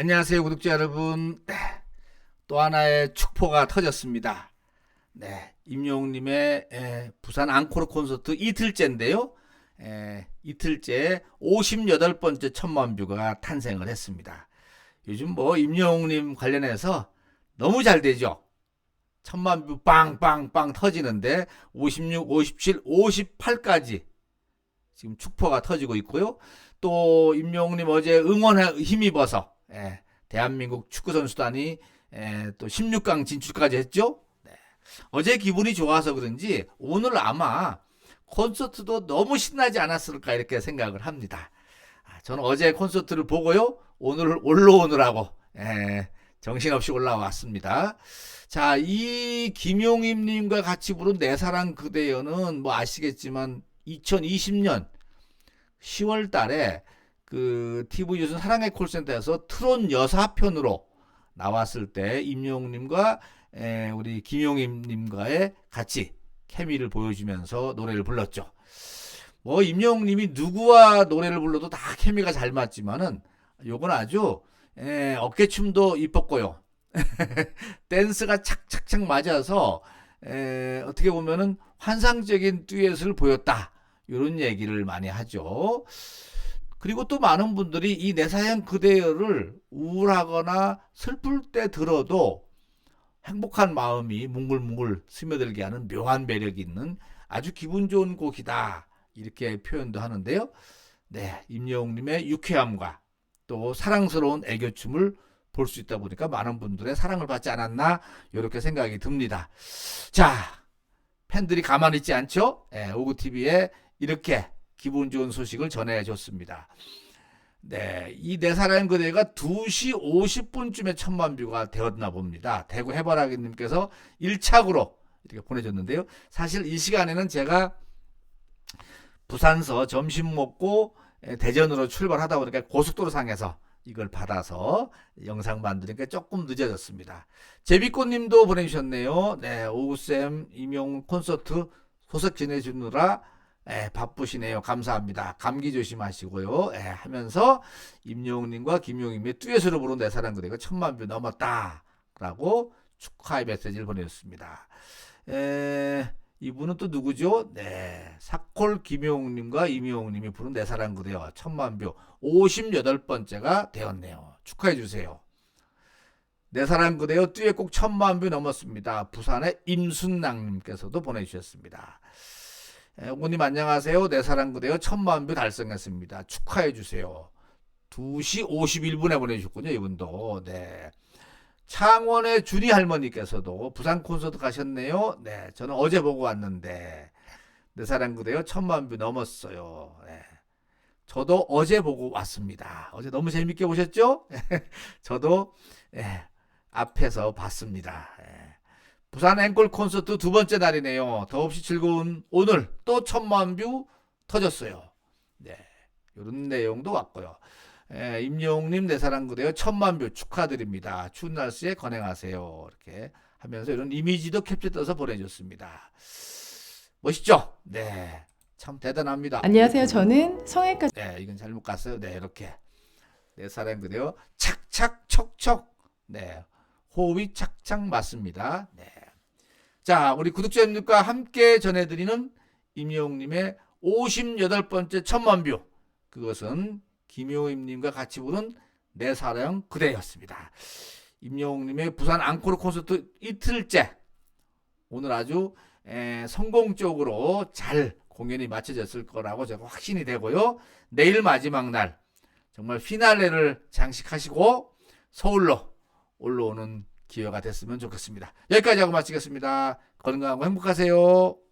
안녕하세요, 구독자 여러분. 네, 또 하나의 축포가 터졌습니다. 네, 임영웅님의 에, 부산 앙코르 콘서트 이틀째인데요. 에, 이틀째 58번째 천만 뷰가 탄생을 했습니다. 요즘 뭐 임영웅님 관련해서 너무 잘 되죠. 천만 뷰 빵빵빵 터지는데 56, 57, 58까지 지금 축포가 터지고 있고요. 또 임영웅님 어제 응원에 힘입어서 예, 대한민국 축구 선수단이 예, 또 16강 진출까지 했죠. 네. 어제 기분이 좋아서 그런지 오늘 아마 콘서트도 너무 신나지 않았을까 이렇게 생각을 합니다. 아, 저는 어제 콘서트를 보고요. 오늘 올라오느라고 예, 정신없이 올라왔습니다. 자, 이 김용임님과 같이 부른 내 사랑 그대여는 뭐 아시겠지만 2020년 10월 달에 그 TV 유선 사랑의 콜센터에서 트롯 여사편으로 나왔을 때 임영웅님과 에, 우리 김용임님과의 같이 케미를 보여주면서 노래를 불렀죠. 뭐 임영웅님이 누구와 노래를 불러도 다 케미가 잘 맞지만은 요건 아주 에, 어깨춤도 이뻤고요. 댄스가 착착착 맞아서 에, 어떻게 보면은 환상적인 듀엣을 보였다. 이런 얘기를 많이 하죠. 그리고 또 많은 분들이 이 내 사연 그대여를 우울하거나 슬플 때 들어도 행복한 마음이 뭉글뭉글 스며들게 하는 묘한 매력이 있는 아주 기분 좋은 곡이다. 이렇게 표현도 하는데요. 네, 임영웅님의 유쾌함과 또 사랑스러운 애교춤을 볼 수 있다 보니까 많은 분들의 사랑을 받지 않았나 이렇게 생각이 듭니다. 자, 팬들이 가만히 있지 않죠? 네, 오구TV에 이렇게 기분 좋은 소식을 전해줬습니다. 네, 이 내 사랑 그대가 2시 50분쯤에 천만 뷰가 되었나 봅니다. 대구 해바라기님께서 1착으로 이렇게 보내줬는데요. 사실 이 시간에는 제가 부산서 점심 먹고 대전으로 출발하다 보니까 고속도로 상에서 이걸 받아서 영상 만드니까 조금 늦어졌습니다. 제비꽃님도 보내주셨네요. 네, 오우쌤 임용 콘서트 소식 전해주느라 예, 바쁘시네요. 감사합니다. 감기 조심하시고요. 예, 하면서 임영웅님과 김용임의 듀엣으로 부른 내 사랑 그대가 천만 뷰 넘었다. 라고 축하의 메시지를 보내줬습니다. 에, 이분은 또 누구죠? 네. 사콜 김용웅님과 임영웅님이 부른 내 사랑 그대와 천만 뷰 58번째가 되었네요. 축하해 주세요. 내 사랑 그대여 듀엣곡 천만 뷰 넘었습니다. 부산의 임순낭님께서도 보내주셨습니다. 오님 안녕하세요. 내 사랑 그대여 천만 뷰 달성했습니다. 축하해 주세요. 2시 51분에 보내주셨군요. 이분도. 네. 창원의 준이 할머니께서도 부산 콘서트 가셨네요. 네. 저는 어제 보고 왔는데 내 사랑 그대여 천만 뷰 넘었어요. 네. 저도 어제 보고 왔습니다. 어제 너무 재밌게 보셨죠? 저도 예, 앞에서 봤습니다. 예. 부산 앵콜 콘서트 두 번째 날이네요. 더없이 즐거운 오늘 또 천만 뷰 터졌어요. 네. 이런 내용도 왔고요. 에, 임영웅님 내 사랑 그대요 천만 뷰 축하드립니다. 추운 날씨에 건행하세요. 이렇게 하면서 이런 이미지도 캡처 떠서 보내줬습니다. 멋있죠? 네. 참 대단합니다. 안녕하세요. 저는 성형외과 네, 이건 잘못 갔어요. 네, 이렇게. 내 사랑 그대요. 착착 척척. 네. 호흡이 착착 맞습니다. 네. 자, 우리 구독자님들과 함께 전해드리는 임영웅님의 58번째 천만 뷰. 그것은 김용임님과 같이 부른 내 사랑 그대였습니다. 임영웅님의 부산 앙코르 콘서트 이틀째. 오늘 아주 에, 성공적으로 잘 공연이 마쳐졌을 거라고 제가 확신이 되고요. 내일 마지막 날 정말 피날레를 장식하시고 서울로 올라오는 기회가 됐으면 좋겠습니다. 여기까지 하고 마치겠습니다. 건강하고 행복하세요.